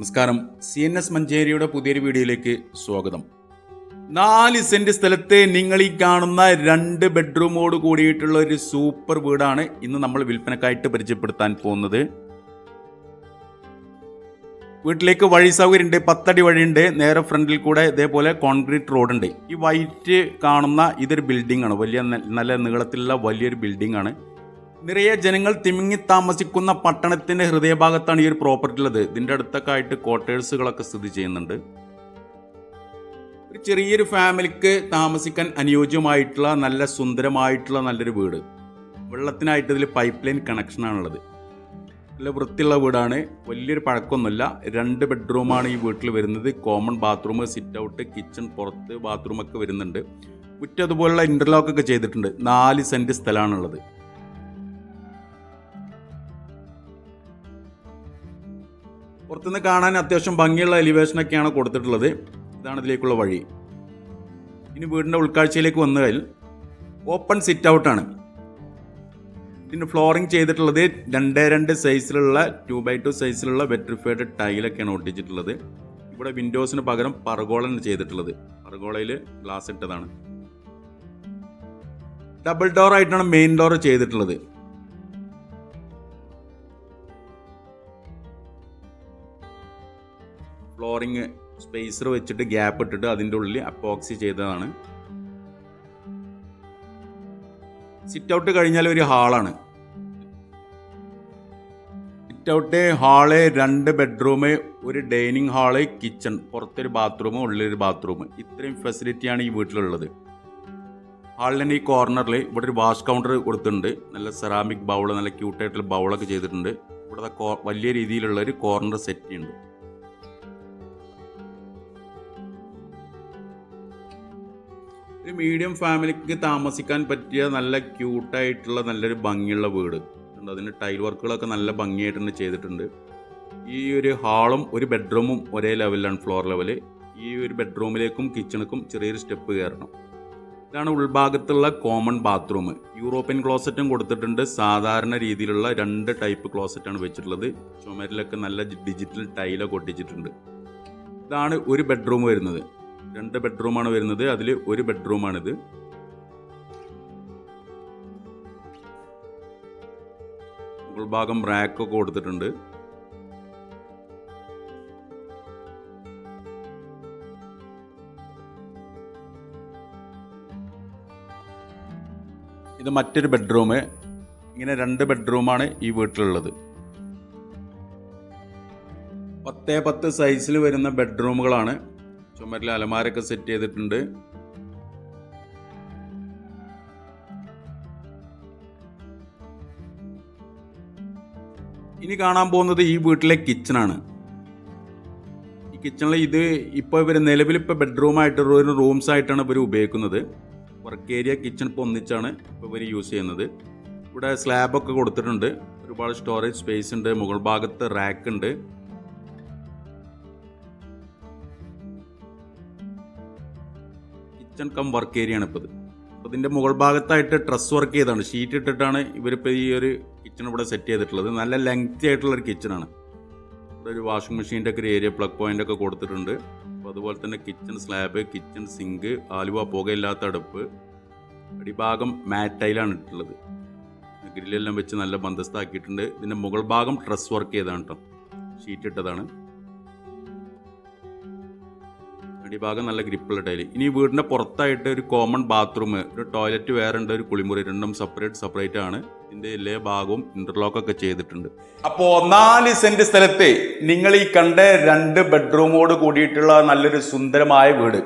നമസ്കാരം. C N S മഞ്ചേരിയുടെ പുതിയൊരു വീഡിയോയിലേക്ക് സ്വാഗതം. നാല് സെന്റ് സ്ഥലത്തെ നിങ്ങൾ ഈ കാണുന്ന രണ്ട് ബെഡ്റൂമോട് കൂടിയിട്ടുള്ള ഒരു സൂപ്പർ വീടാണ് ഇന്ന് നമ്മൾ വിൽപ്പനക്കായിട്ട് പരിചയപ്പെടുത്താൻ പോകുന്നത്. വീട്ടിലേക്ക് വഴി സൗകര്യമുണ്ട് പത്തടി വഴിയുണ്ട് നേരെ ഫ്രണ്ടിൽ കൂടെ ഇതേപോലെ കോൺക്രീറ്റ് റോഡുണ്ട്. ഈ വൈറ്റ് കാണുന്ന ഇതൊരു ബിൽഡിംഗ് ആണ്. വലിയ നല്ല നീളത്തിലുള്ള വലിയൊരു ബിൽഡിംഗ് ആണ്. നിറയെ ജനങ്ങൾ തിമിങ്ങി താമസിക്കുന്ന പട്ടണത്തിന്റെ ഹൃദയഭാഗത്താണ് ഈ ഒരു പ്രോപ്പർട്ടി ഉള്ളത് ഇതിന്റെ അടുത്തൊക്കെ ആയിട്ട് ക്വാർട്ടേഴ്സുകളൊക്കെ സ്ഥിതി ചെയ്യുന്നുണ്ട്. ഒരു ചെറിയൊരു ഫാമിലിക്ക് താമസിക്കാൻ അനുയോജ്യമായിട്ടുള്ള നല്ല സുന്ദരമായിട്ടുള്ള നല്ലൊരു വീട്. വെള്ളത്തിനായിട്ട് ഇതിൽ പൈപ്പ് ലൈൻ കണക്ഷനാണുള്ളത് നല്ല വൃത്തിയുള്ള വീടാണ്. വലിയൊരു പഴക്കമൊന്നുമില്ല. രണ്ട് ബെഡ്റൂമാണ് ഈ വീട്ടിൽ വരുന്നത്. Common bathroom sit out kitchen പുറത്ത് ബാത്റൂമൊക്കെ വരുന്നുണ്ട്. മുറ്റം അതുപോലുള്ള ഇന്റർലോക്ക് ഒക്കെ ചെയ്തിട്ടുണ്ട്. നാല് സെന്റ് സ്ഥലമാണുള്ളത്. പുറത്തുനിന്ന് കാണാൻ അത്യാവശ്യം ഭംഗിയുള്ള എലിവേഷനൊക്കെയാണ് കൊടുത്തിട്ടുള്ളത്. ഇതാണ് ഇതിലേക്കുള്ള വഴി. ഇനി വീടിന്റെ ഉൾക്കാഴ്ചയിലേക്ക് വന്നാൽ ഓപ്പൺ സിറ്റ് ഔട്ടാണ് ഇതിന് ഫ്ലോറിംഗ് ചെയ്തിട്ടുള്ളത് രണ്ടേ രണ്ട് സൈസിലുള്ള ടു ബൈ ടു സൈസിലുള്ള വെട്രിഫൈഡ് ടൈലൊക്കെയാണ് ഒട്ടിച്ചിട്ടുള്ളത്. ഇവിടെ വിൻഡോസിന് പകരം പർഗോളാണ് ചെയ്തിട്ടുള്ളത്. പർഗോളയിൽ ഗ്ലാസ് ഇട്ടതാണ്. ഡബിൾ ഡോർ ആയിട്ടാണ് മെയിൻ ഡോർ ചെയ്തിട്ടുള്ളത്. ഫ്ലോറിങ് സ്പേസർ വെച്ചിട്ട് ഗ്യാപ്പ് ഇട്ടിട്ട് അതിന്റെ ഉള്ളിൽ അപ്പോക്സി ചെയ്തതാണ്. സിറ്റ് ഔട്ട് കഴിഞ്ഞാൽ ഒരു ഹാളാണ് സിറ്റ് ഔട്ട് ഹാൾ രണ്ട് ബെഡ്റൂം ഒരു ഡൈനിങ് ഹാൾ കിച്ചൺ പുറത്തൊരു ബാത്റൂം ഉള്ളിലൊരു ബാത്റൂം ഇത്രയും ഫെസിലിറ്റിയാണ് ഈ വീട്ടിലുള്ളത്. ഹാളിന്റെ ഈ കോർണറിൽ ഇവിടെ ഒരു വാഷ് കൗണ്ടർ കൊടുത്തിട്ടുണ്ട്. നല്ല സെറാമിക് ബൗൾ നല്ല ക്യൂട്ടായിട്ടുള്ള ബൗളൊക്കെ ചെയ്തിട്ടുണ്ട്. ഇവിടുത്തെ വലിയ രീതിയിലുള്ള ഒരു കോർണർ സെറ്റ് ഉണ്ട് ഒരു മീഡിയം ഫാമിലിക്ക് താമസിക്കാൻ പറ്റിയ നല്ല ക്യൂട്ടായിട്ടുള്ള നല്ലൊരു ഭംഗിയുള്ള വീട്. ഉണ്ട് അതിന് ടൈൽ വർക്കുകളൊക്കെ നല്ല ഭംഗിയായിട്ട് തന്നെ ചെയ്തിട്ടുണ്ട്. ഈ ഒരു ഹാളും ഒരു ബെഡ്റൂമും ഒരേ ലെവലിലാണ് ഫ്ലോർ ലെവൽ ഈ ഒരു ബെഡ്റൂമിലേക്കും കിച്ചണക്കും ചെറിയൊരു സ്റ്റെപ്പ് കയറണം. ഇതാണ് ഉൾഭാഗത്തുള്ള കോമൺ ബാത്റൂം യൂറോപ്യൻ ക്ലോസറ്റും കൊടുത്തിട്ടുണ്ട്. സാധാരണ രീതിയിലുള്ള രണ്ട് ടൈപ്പ് ക്ലോസറ്റാണ് വെച്ചിട്ടുള്ളത്. ചുമരിലൊക്കെ നല്ല ഡിജിറ്റൽ ടൈലൊക്കെ ഒട്ടിച്ചിട്ടുണ്ട്. ഇതാണ് ഒരു ബെഡ്റൂം വരുന്നത്. രണ്ട് ബെഡ്റൂമാണ് വരുന്നത്. അതിൽ ഒരു ബെഡ്റൂമാണിത് ഭാഗം റാക്കൊക്കെ കൊടുത്തിട്ടുണ്ട്. ഇത് മറ്റൊരു ബെഡ്റൂം ഇങ്ങനെ രണ്ട് ബെഡ്റൂമാണ് ഈ വീട്ടിലുള്ളത്. പത്തേ പത്ത് സൈസിൽ വരുന്ന ബെഡ്റൂമുകളാണ് ചുമരിൽ അലമാരൊക്കെ സെറ്റ് ചെയ്തിട്ടുണ്ട്. ഇനി കാണാൻ പോകുന്നത് ഈ വീട്ടിലെ കിച്ചണാണ് ഈ കിച്ചണിൽ ഇത് ഇപ്പോൾ ഇവർ നിലവിൽ ഇപ്പോൾ ബെഡ്റൂമായിട്ട് ഒരു റൂംസ് ആയിട്ടാണ് ഇവർ ഉപയോഗിക്കുന്നത്. വർക്ക് ഏരിയ കിച്ചൺ ഇപ്പോൾ ഒന്നിച്ചാണ് ഇപ്പോൾ ഇവർ യൂസ് ചെയ്യുന്നത്. ഇവിടെ സ്ലാബൊക്കെ കൊടുത്തിട്ടുണ്ട്. ഒരുപാട് സ്റ്റോറേജ് സ്പേസ് ഉണ്ട്. മുകൾ ഭാഗത്ത് റാക്ക് ഉണ്ട്. കിച്ചൺ കം വർക്ക് ഏരിയ ആണ് ഇപ്പോൾ ഇത് അപ്പോൾ ഇതിന്റെ മുകൾ ഭാഗത്തായിട്ട് ഡ്രസ് വർക്ക് ചെയ്താണ് ഷീറ്റ് ഇട്ടിട്ടാണ് ഇവരിപ്പോൾ ഈ ഒരു കിച്ചൺ ഇവിടെ സെറ്റ് ചെയ്തിട്ടുള്ളത്. നല്ല ലെങ്തി ആയിട്ടുള്ള ഒരു കിച്ചണാണ് ഇവിടെ ഒരു വാഷിംഗ് മെഷീന്റെ ഒക്കെ ഒരു ഏരിയ പ്ലഗ് പോയിന്റ് ഒക്കെ കൊടുത്തിട്ടുണ്ട്. അപ്പോൾ അതുപോലെ തന്നെ kitchen slab kitchen sink Aluva പുകയില്ലാത്ത അടുപ്പ് അടിഭാഗം മാറ്റൈലാണ് ഇട്ടിട്ടുള്ളത്. ഗ്രില്ലെല്ലാം വെച്ച് നല്ല ബന്ധസ്ഥാക്കിയിട്ടുണ്ട് ഇതിന്റെ മുകൾ ഭാഗം ഡ്രസ് വർക്ക് ചെയ്താണ് കേട്ടോ ഷീറ്റ് ഇട്ടതാണ്. അടിഭാഗം നല്ല ഗ്രിപ്പുള്ള ടൈൽ. ഇനി വീടിന്റെ പുറത്തായിട്ട് ഒരു കോമൺ ബാത്റൂം ഒരു ടോയ്ലറ്റ് വേറെ ഉണ്ട് ഒരു കുളിമുറി രണ്ടും സെപ്പറേറ്റ് സെപ്പറേറ്റ് ആണ്. ഇതിന്റെ എല്ലാ ഭാഗവും ഇന്റർലോക്ക് ഒക്കെ ചെയ്തിട്ടുണ്ട്. അപ്പോ നാല് സെന്റ് സ്ഥലത്തെ നിങ്ങൾ ഈ കണ്ട രണ്ട് ബെഡ്റൂമോട് കൂടിയിട്ടുള്ള നല്ലൊരു സുന്ദരമായ വീട്.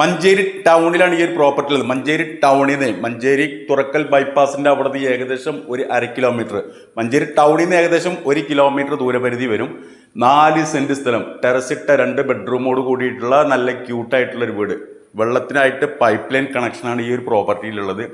മഞ്ചേരി ടൗണിലാണ് ഈ ഒരു പ്രോപ്പർട്ടി ഉള്ളത്. മഞ്ചേരി ടൗണിൽ നിന്ന് മഞ്ചേരി തുറക്കൽ ബൈപ്പാസിന്റെ അവിടെ നിന്ന് ഏകദേശം ഒരു അര കിലോമീറ്റർ. മഞ്ചേരി ടൗണിൽ നിന്ന് ഏകദേശം ഒരു കിലോമീറ്റർ ദൂരപരിധി വരും. നാല് സെന്റ് സ്ഥലം. ടെറസിട്ട രണ്ട് ബെഡ്റൂമോട് കൂടിയിട്ടുള്ള നല്ല ക്യൂട്ടായിട്ടുള്ള ഒരു വീട്. വെള്ളത്തിനായിട്ട് പൈപ്പ് ലൈൻ കണക്ഷനാണ് ഈ ഒരു പ്രോപ്പർട്ടിയിലുള്ളത്.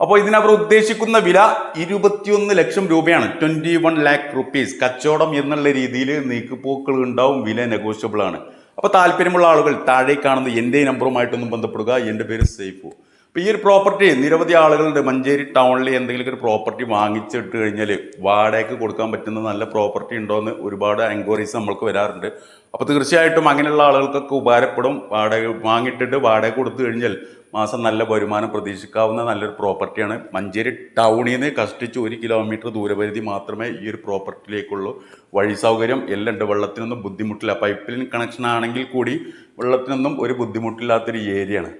അപ്പോൾ ഇതിനവർ ഉദ്ദേശിക്കുന്ന വില ഇരുപത്തിയൊന്ന് ലക്ഷം രൂപയാണ്. ട്വന്റി വൺ ലാക്ക് റുപ്പീസ് കച്ചവടം എന്നുള്ള രീതിയിൽ നീക്കുപോക്കുകൾ ഉണ്ടാവും. വില നെഗോഷ്യബിൾ ആണ്. അപ്പോൾ താല്പര്യമുള്ള ആളുകൾ താഴെ കാണുന്ന എന്റെ നമ്പറുമായിട്ടൊന്നും ബന്ധപ്പെടുക. എന്റെ പേര് സേഫു ഇപ്പം ഈ ഒരു പ്രോപ്പർട്ടി നിരവധി ആളുകളുണ്ട്. മഞ്ചേരി ടൗണിൽ എന്തെങ്കിലും ഒരു പ്രോപ്പർട്ടി വാങ്ങിച്ചിട്ട് കഴിഞ്ഞാൽ വാടകയ്ക്ക് കൊടുക്കാൻ പറ്റുന്ന നല്ല പ്രോപ്പർട്ടി ഉണ്ടോ എന്ന് ഒരുപാട് എൻക്വയറീസ് നമ്മൾക്ക് വരാറുണ്ട്. അപ്പോൾ തീർച്ചയായിട്ടും അങ്ങനെയുള്ള ആളുകൾക്കൊക്കെ ഉപകാരപ്പെടും. വാടക വാങ്ങിയിട്ടിട്ട് വാടക കൊടുത്തു കഴിഞ്ഞാൽ മാസം നല്ല വരുമാനം പ്രതീക്ഷിക്കാവുന്ന നല്ലൊരു പ്രോപ്പർട്ടിയാണ്. മഞ്ചേരി ടൗണിൽ നിന്ന് കഷ്ടിച്ച് ഒരു കിലോമീറ്റർ ദൂരപരിധി മാത്രമേ ഈ ഒരു പ്രോപ്പർട്ടിയിലേക്കുള്ളൂ. വഴി സൗകര്യം എല്ലാം ഉണ്ട്. വെള്ളത്തിനൊന്നും ബുദ്ധിമുട്ടില്ല. പൈപ്പ് ലൈൻ കണക്ഷൻ ആണെങ്കിൽ കൂടി വെള്ളത്തിനൊന്നും ഒരു ബുദ്ധിമുട്ടില്ലാത്തൊരു ഏരിയയാണ്.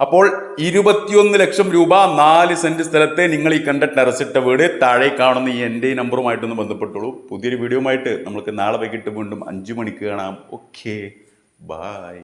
അപ്പോൾ ഇരുപത്തിയൊന്ന് ലക്ഷം രൂപ നാല് സെന്റ് സ്ഥലത്തെ നിങ്ങൾ ഈ കണ്ട ടെറസിട്ട വീട് താഴെ കാണുന്ന ഈ എന്റെ നമ്പറുമായിട്ടൊന്ന് ബന്ധപ്പെട്ടോളൂ. പുതിയൊരു ആയിട്ട് നമുക്ക് നാളെ വൈകിട്ട് വീണ്ടും അഞ്ചു മണിക്ക് കാണാം. Okay bye